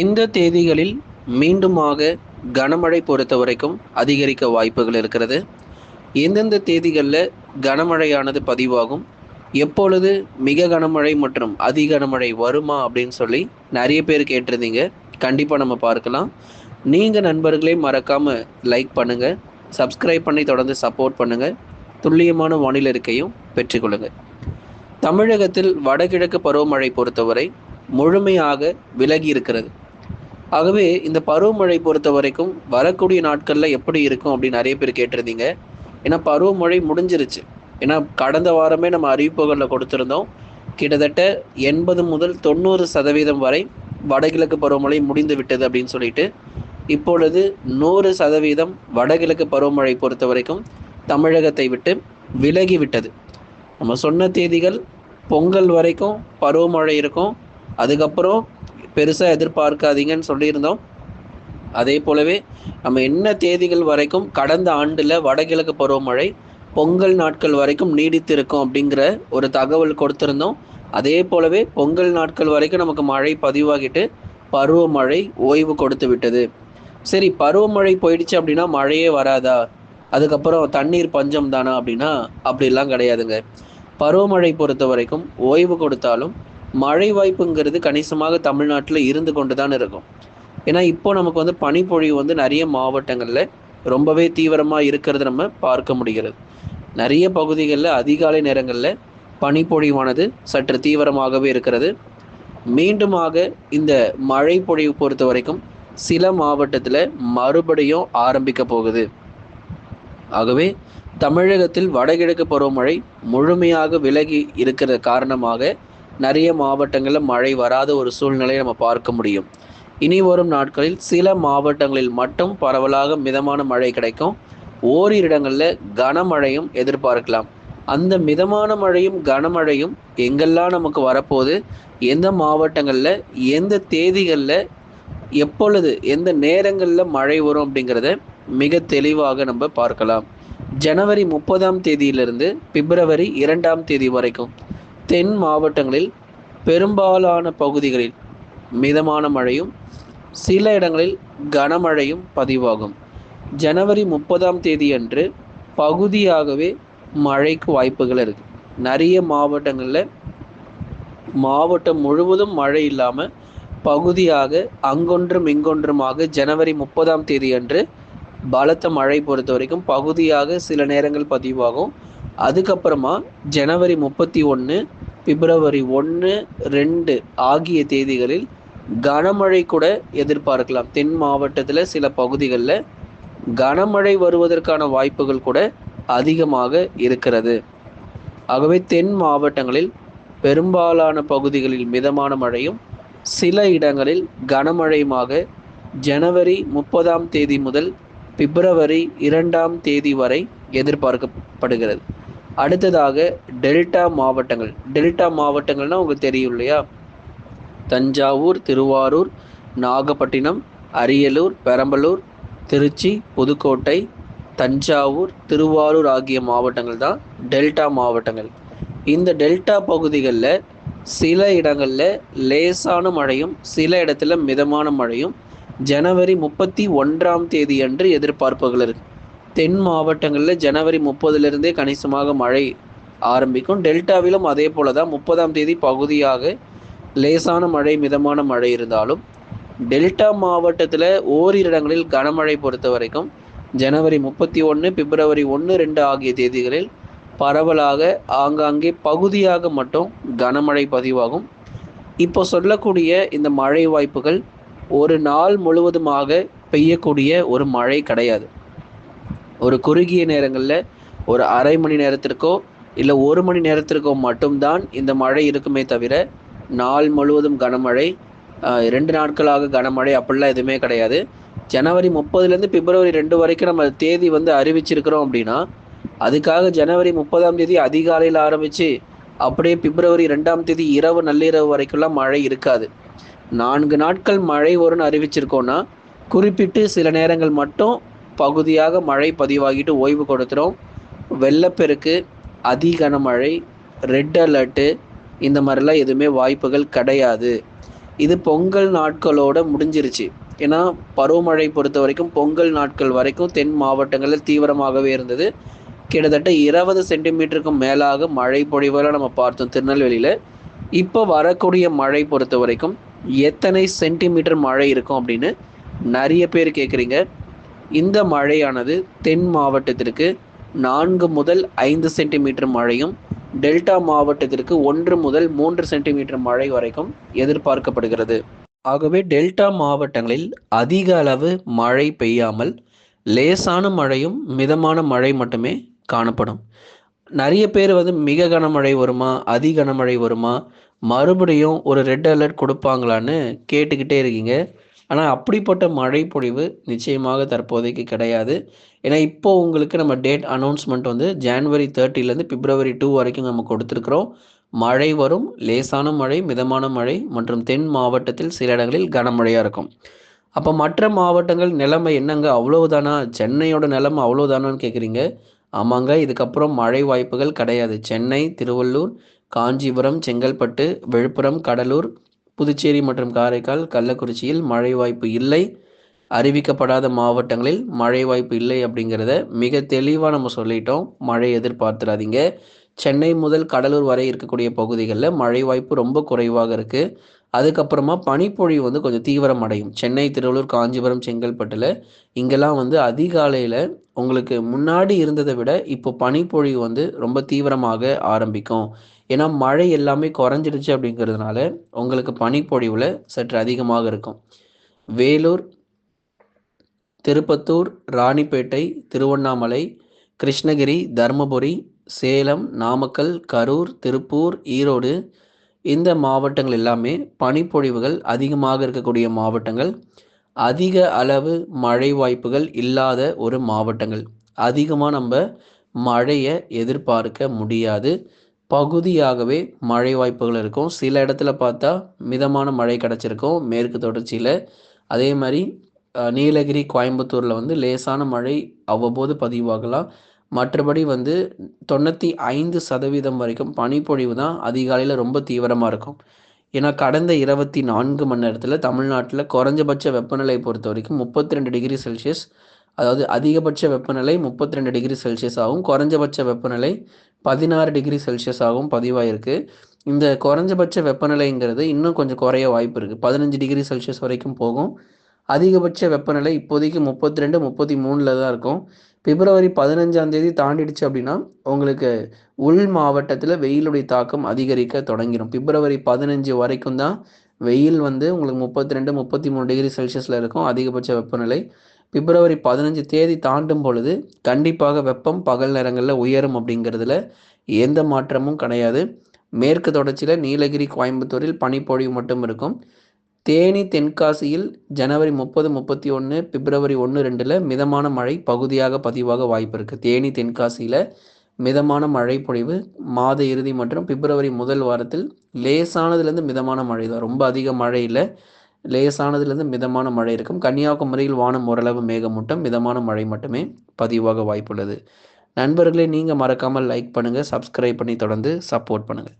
இந்த தேதிகளில் மீண்டுமாக கனமழை பொறுத்த வரைக்கும் அதிகரிக்க வாய்ப்புகள் இருக்கிறது. எந்தெந்த தேதிகளில் கனமழையானது பதிவாகும்? எப்பொழுது மிக கனமழை மற்றும் அதி கனமழை வருமா அப்படின்னு சொல்லி நிறைய பேர் கேட்டிருந்தீங்க. கண்டிப்பாக நம்ம பார்க்கலாம். நீங்கள் நண்பர்களே மறக்காமல் லைக் பண்ணுங்கள் சப்ஸ்கிரைப் பண்ணி தொடர்ந்து சப்போர்ட் பண்ணுங்கள் துல்லியமான வானிலை இருக்கையும் பெற்றுக்கொள்ளுங்கள் தமிழகத்தில் வடகிழக்கு பருவமழை பொறுத்தவரை முழுமையாக விலகி இருக்கிறது. ஆகவே இந்த பருவமழை பொறுத்த வரைக்கும் வரக்கூடிய நாட்களில் எப்படி இருக்கும் அப்படின்னு நிறைய பேர் கேட்டிருந்தீங்க. ஏன்னா பருவமழை முடிஞ்சிருச்சு. ஏன்னா கடந்த வாரமே நம்ம அறிவிப்புகளில் கொடுத்துருந்தோம். கிட்டத்தட்ட எண்பது முதல் தொண்ணூறு சதவீதம் வரை வடகிழக்கு பருவமழை முடிந்து விட்டது அப்படின்னு சொல்லிட்டு இப்பொழுது நூறு சதவீதம் வடகிழக்கு பருவமழை பொறுத்த வரைக்கும் தமிழகத்தை விட்டு விலகி விட்டது. நம்ம சொன்ன தேதிகள் பொங்கல் வரைக்கும் பருவமழை இருக்கும். அதுக்கப்புறம் பெருசாக எதிர்பார்க்காதீங்கன்னு சொல்லியிருந்தோம். அதே போலவே நம்ம என்ன தேதிகள் வரைக்கும் கடந்த ஆண்டில் வடகிழக்கு பருவமழை பொங்கல் நாட்கள் வரைக்கும் நீடித்திருக்கும் அப்படிங்கிற ஒரு தகவல் கொடுத்துருந்தோம். அதே போலவே பொங்கல் நாட்கள் வரைக்கும் நமக்கு மழை பதிவாகிட்டு பருவமழை ஓய்வு கொடுத்து விட்டது. சரி பருவமழை போயிடுச்சு அப்படின்னா மழையே வராதா? அதுக்கப்புறம் தண்ணீர் பஞ்சம் தானா அப்படின்னா அப்படிலாம் கிடையாதுங்க. பருவமழை பொறுத்த வரைக்கும் ஓய்வு கொடுத்தாலும் மழை வாய்ப்புங்கிறது கணிசமாக தமிழ்நாட்டில் இருந்து கொண்டு தான் இருக்கும். ஏன்னா இப்போ நமக்கு வந்து பனிப்பொழிவு வந்து நிறைய மாவட்டங்களில் ரொம்பவே தீவிரமாக இருக்கிறது நம்ம பார்க்க முடிகிறது. நிறைய பகுதிகளில் அதிகாலை நேரங்களில் பனிப்பொழிவானது சற்று தீவிரமாகவே இருக்கிறது. மீண்டுமாக இந்த மழை பொழிவு பொறுத்த வரைக்கும் சில மாவட்டத்தில் மறுபடியும் ஆரம்பிக்க போகுது. ஆகவே தமிழகத்தில் வடகிழக்கு பருவமழை முழுமையாக விலகி இருக்கிற காரணமாக நிறைய மாவட்டங்களில் மழை வராத ஒரு சூழ்நிலையை நம்ம பார்க்க முடியும். இனி வரும் நாட்களில் சில மாவட்டங்களில் மட்டும் பரவலாக மிதமான மழை கிடைக்கும். ஓரிரு இடங்களில் கனமழையும் எதிர்பார்க்கலாம். அந்த மிதமான மழையும் கனமழையும் எங்கெல்லாம் நமக்கு வரப்போகுது? எந்த மாவட்டங்களில் எந்த தேதிகளில் எப்பொழுது எந்த நேரங்களில் மழை வரும் அப்படிங்கிறத மிக தெளிவாக நம்ம பார்க்கலாம். ஜனவரி முப்பதாம் தேதியிலிருந்து பிப்ரவரி இரண்டாம் தேதி வரைக்கும். தென் மாவட்டங்களில் பெரும்பாலான பகுதிகளில் மிதமான மழையும் சில இடங்களில் கனமழையும் பதிவாகும். ஜனவரி முப்பதாம் தேதி அன்று பகுதியாகவே மழைக்கு வாய்ப்புகள் இருக்கு. நிறைய மாவட்டங்களில் மாவட்டம் முழுவதும் மழை இல்லாமல் பகுதியாக அங்கொன்றும் இங்கொன்றுமாக ஜனவரி முப்பதாம் தேதி அன்று பலத்த மழை பொறுத்த வரைக்கும் பகுதியாக சில நேரங்கள் பதிவாகும். அதுக்கப்புறமா ஜனவரி முப்பத்தி ஒன்று பிப்ரவரி ஒன்று ரெண்டு ஆகிய தேதிகளில் கனமழை கூட எதிர்பார்க்கலாம். தென் மாவட்டத்தில் சில பகுதிகளில் கனமழை வருவதற்கான வாய்ப்புகள் கூட அதிகமாக இருக்கிறது. ஆகவே தென் மாவட்டங்களில் பெரும்பாலான பகுதிகளில் மிதமான மழையும் சில இடங்களில் கனமழையுமாக ஜனவரி முப்பதாம் தேதி முதல் பிப்ரவரி இரண்டாம் தேதி வரை எதிர்பார்க்கப்படுகிறது. அடுத்ததாக டெல்டா மாவட்டங்கள். டெல்டா மாவட்டங்கள்னா உங்களுக்கு தெரியும் இல்லையா? தஞ்சாவூர் திருவாரூர் நாகப்பட்டினம் அரியலூர் பெரம்பலூர் திருச்சி புதுக்கோட்டை தஞ்சாவூர் திருவாரூர் ஆகிய மாவட்டங்கள் தான் டெல்டா மாவட்டங்கள். இந்த டெல்டா பகுதிகளில் சில இடங்களில் லேசான மழையும் சில இடத்துல மிதமான மழையும் ஜனவரி முப்பத்தி ஒன்றாம் தேதி அன்று எதிர்பார்ப்புகள் இருக்கு. தென் மாவட்டங்களில் ஜனவரி முப்பதுலேருந்தே கணிசமாக மழை ஆரம்பிக்கும். டெல்டாவிலும் அதே போல தான் முப்பதாம் தேதி பகுதியாக லேசான மழை மிதமான மழை இருந்தாலும் டெல்டா மாவட்டத்தில் ஓரிரு இடங்களில் கனமழை பொறுத்த வரைக்கும் ஜனவரி முப்பத்தி ஒன்று பிப்ரவரி ஒன்று ரெண்டு ஆகிய தேதிகளில் பரவலாக ஆங்காங்கே பகுதியாக மட்டும் கனமழை பதிவாகும். இப்போ சொல்லக்கூடிய இந்த மழை வாய்ப்புகள் ஒரு நாள் முழுவதுமாக பெய்யக்கூடிய ஒரு மழை கிடையாது. ஒரு குறுகிய நேரங்களில் ஒரு அரை மணி நேரத்திற்கோ இல்லை ஒரு மணி நேரத்திற்கோ மட்டும்தான் இந்த மழை இருக்குமே தவிர நாள் முழுவதும் கனமழை ரெண்டு நாட்களாக கனமழை அப்படிலாம் எதுவுமே கிடையாது. ஜனவரி முப்பதுலேருந்து பிப்ரவரி ரெண்டு வரைக்கும் நம்ம தேதி வந்து அறிவிச்சிருக்கிறோம் அப்படின்னா அதுக்காக ஜனவரி முப்பதாம் தேதி அதிகாலையில் ஆரம்பித்து அப்படியே பிப்ரவரி ரெண்டாம் தேதி இரவு நள்ளிரவு வரைக்கும்லாம் மழை இருக்காது. நான்கு நாட்கள் மழை வரும்னு அறிவிச்சிருக்கோன்னா குறிப்பிட்டு சில நேரங்கள் மட்டும் பகுதியாக மழை பதிவாகிட்டு ஓய்வு கொடுத்துரும் வெள்ளப்பெருக்கு அதி கனமழை ரெட் அலர்ட்டு இந்த மாதிரிலாம் எதுவுமே வாய்ப்புகள் கிடையாது. இது பொங்கல் நாட்களோட முடிஞ்சிருச்சு. ஏன்னா பருவமழை பொறுத்த வரைக்கும் பொங்கல் நாட்கள் வரைக்கும் தென் மாவட்டங்களில் தீவிரமாகவே இருந்தது. கிட்டத்தட்ட இருபது சென்டிமீட்டருக்கும் மேலாக மழை பொழிவுகளை நம்ம பார்த்தோம் திருநெல்வேலியில். இப்போ வரக்கூடிய மழை பொறுத்த வரைக்கும் எத்தனை சென்டிமீட்டர் மழை இருக்கும் அப்படின்னு நிறைய பேர் கேட்குறீங்க இந்த மழையானது தென் மாவட்டத்திற்கு நான்கு முதல் ஐந்து சென்டிமீட்டர் மழையும் டெல்டா மாவட்டத்திற்கு ஒன்று முதல் மூன்று சென்டிமீட்டர் மழை வரைக்கும் எதிர்பார்க்கப்படுகிறது. ஆகவே டெல்டா மாவட்டங்களில் அதிக அளவு மழை பெய்யாமல் லேசான மழையும் மிதமான மழை மட்டுமே காணப்படும். நிறைய பேர் வந்து மிக கனமழை வருமா அதி கனமழை வருமா மறுபடியும் ஒரு ரெட் அலர்ட் கொடுப்பாங்களான்னு கேட்டுக்கிட்டே இருக்கீங்க. ஆனால் அப்படிப்பட்ட மழை பொழிவு நிச்சயமாக தற்போதைக்கு கிடையாது. ஏன்னா இப்போ உங்களுக்கு நம்ம டேட் அனௌன்ஸ்மெண்ட் வந்து ஜான்வரி தேர்ட்டிலேருந்து பிப்ரவரி டூ வரைக்கும் நம்ம கொடுத்துருக்குறோம். மழை வரும் லேசான மழை மிதமான மழை மற்றும் தென் மாவட்டத்தில் சில இடங்களில் கனமழையாக இருக்கும். அப்போ மற்ற மாவட்டங்கள் நிலைமை என்னங்க? அவ்வளவுதானா? சென்னையோட நிலைமை அவ்வளோதானான்னு கேட்குறீங்க ஆமாங்க இதுக்கப்புறம் மழை வாய்ப்புகள் கிடையாது. சென்னை திருவள்ளூர் காஞ்சிபுரம் செங்கல்பட்டு விழுப்புரம் கடலூர் புதுச்சேரி மற்றும் காரைக்கால் கள்ளக்குறிச்சியில் மழை வாய்ப்பு இல்லை. அறிவிக்கப்படாத மாவட்டங்களில் மழை வாய்ப்பு இல்லை அப்படிங்கிறத மிக தெளிவாக நம்ம சொல்லிட்டோம். மழை எதிர்பார்த்துடாதீங்க சென்னை முதல் கடலூர் வரை இருக்கக்கூடிய பகுதிகளில் மழை வாய்ப்பு ரொம்ப குறைவாக இருக்குது அதுக்கப்புறமா பனிப்பொழிவு வந்து கொஞ்சம் தீவிரம் அடையும் சென்னை திருவள்ளூர் காஞ்சிபுரம் செங்கல்பட்டில் இங்கெல்லாம் வந்து அதிகாலையில் உங்களுக்கு முன்னாடி இருந்ததை விட இப்போ பனிப்பொழிவு வந்து ரொம்ப தீவிரமாக ஆரம்பிக்கும். ஏன்னா மழை எல்லாமே குறைஞ்சிடுச்சு அப்படிங்கிறதுனால உங்களுக்கு பனிப்பொழிவில் சற்று அதிகமாக இருக்கும். வேலூர் திருப்பத்தூர் ராணிப்பேட்டை திருவண்ணாமலை கிருஷ்ணகிரி தருமபுரி சேலம் நாமக்கல் கரூர் திருப்பூர் ஈரோடு இந்த மாவட்டங்கள் எல்லாமே பனிப்பொழிவுகள் அதிகமாக இருக்கக்கூடிய மாவட்டங்கள். அதிக அளவு மழை வாய்ப்புகள் இல்லாத ஒரு மாவட்டங்கள். அதிகமாக நம்ம மழையை எதிர்பார்க்க முடியாது. பகுதியாகவே மழை வாய்ப்புகள் இருக்கும். சில இடத்துல பார்த்தா மிதமான மழை கிடச்சிருக்கும். மேற்கு தொடர்ச்சியில். அதே மாதிரி நீலகிரி கோயம்புத்தூரில் வந்து லேசான மழை அவ்வப்போது பதிவாகலாம். மற்றபடி வந்து தொண்ணூற்றி ஐந்து சதவீதம் வரைக்கும் பனிப்பொழிவு தான் அதிகாலையில் ரொம்ப தீவிரமாக இருக்கும். ஏன்னா கடந்த இருபத்தி நான்கு மணி நேரத்தில் தமிழ்நாட்டில் குறைஞ்சபட்ச வெப்பநிலை பொறுத்த வரைக்கும் முப்பத்தி ரெண்டு டிகிரி செல்சியஸ் அதாவது அதிகபட்ச வெப்பநிலை முப்பத்தி ரெண்டு டிகிரி செல்சியஸ் ஆகும். குறைஞ்சபட்ச வெப்பநிலை பதினாறு டிகிரி செல்சியஸ் ஆகும் பதிவாயிருக்கு. இந்த குறைஞ்சபட்ச வெப்பநிலைங்கிறது இன்னும் கொஞ்சம் குறைய வாய்ப்பு இருக்குது பதினஞ்சு டிகிரி செல்சியஸ் வரைக்கும் போகும். அதிகபட்ச வெப்பநிலை இப்போதைக்கு முப்பத்தி ரெண்டு முப்பத்தி மூணில் தான் இருக்கும். பிப்ரவரி பதினஞ்சாம் தேதி தாண்டிடுச்சு அப்படின்னா உங்களுக்கு உள் மாவட்டத்தில் வெயிலுடைய தாக்கம் அதிகரிக்க தொடங்கிடும் பிப்ரவரி பதினஞ்சு வரைக்கும் தான் வெயில் வந்து உங்களுக்கு முப்பத்தி ரெண்டு முப்பத்தி மூணு டிகிரி செல்சியஸில் இருக்கும். அதிகபட்ச வெப்பநிலை பிப்ரவரி பதினஞ்சு தேதி தாண்டும் பொழுது கண்டிப்பாக வெப்பம் பகல் நேரங்களில் உயரும் அப்படிங்கிறதுல எந்த மாற்றமும் கிடையாது. மேற்கு தொடர்ச்சியில் நீலகிரி கோயம்புத்தூரில் பனிப்பொழிவு மட்டும் இருக்கும். தேனி தென்காசியில் ஜனவரி முப்பது முப்பத்தி ஒன்று பிப்ரவரி ஒன்று ரெண்டில் மிதமான மழை பகுதியாக பதிவாக வாய்ப்பு இருக்குது தேனி தென்காசியில் மிதமான மழை பொழிவு மாத இறுதி மற்றும் பிப்ரவரி முதல் வாரத்தில் லேசானதுலேருந்து மிதமான மழை தான் ரொம்ப அதிக மழை இல்லை லேசானதுலேருந்து மிதமான மழை இருக்கும். கன்னியாகுமரியில் வானம் ஓரளவு மேகமூட்டம் மிதமான மழை மட்டுமே பதிவாக வாய்ப்புள்ளது. நண்பர்களே நீங்கள் மறக்காமல் லைக் பண்ணுங்கள் சப்ஸ்கிரைப் பண்ணி தொடர்ந்து சப்போர்ட் பண்ணுங்கள்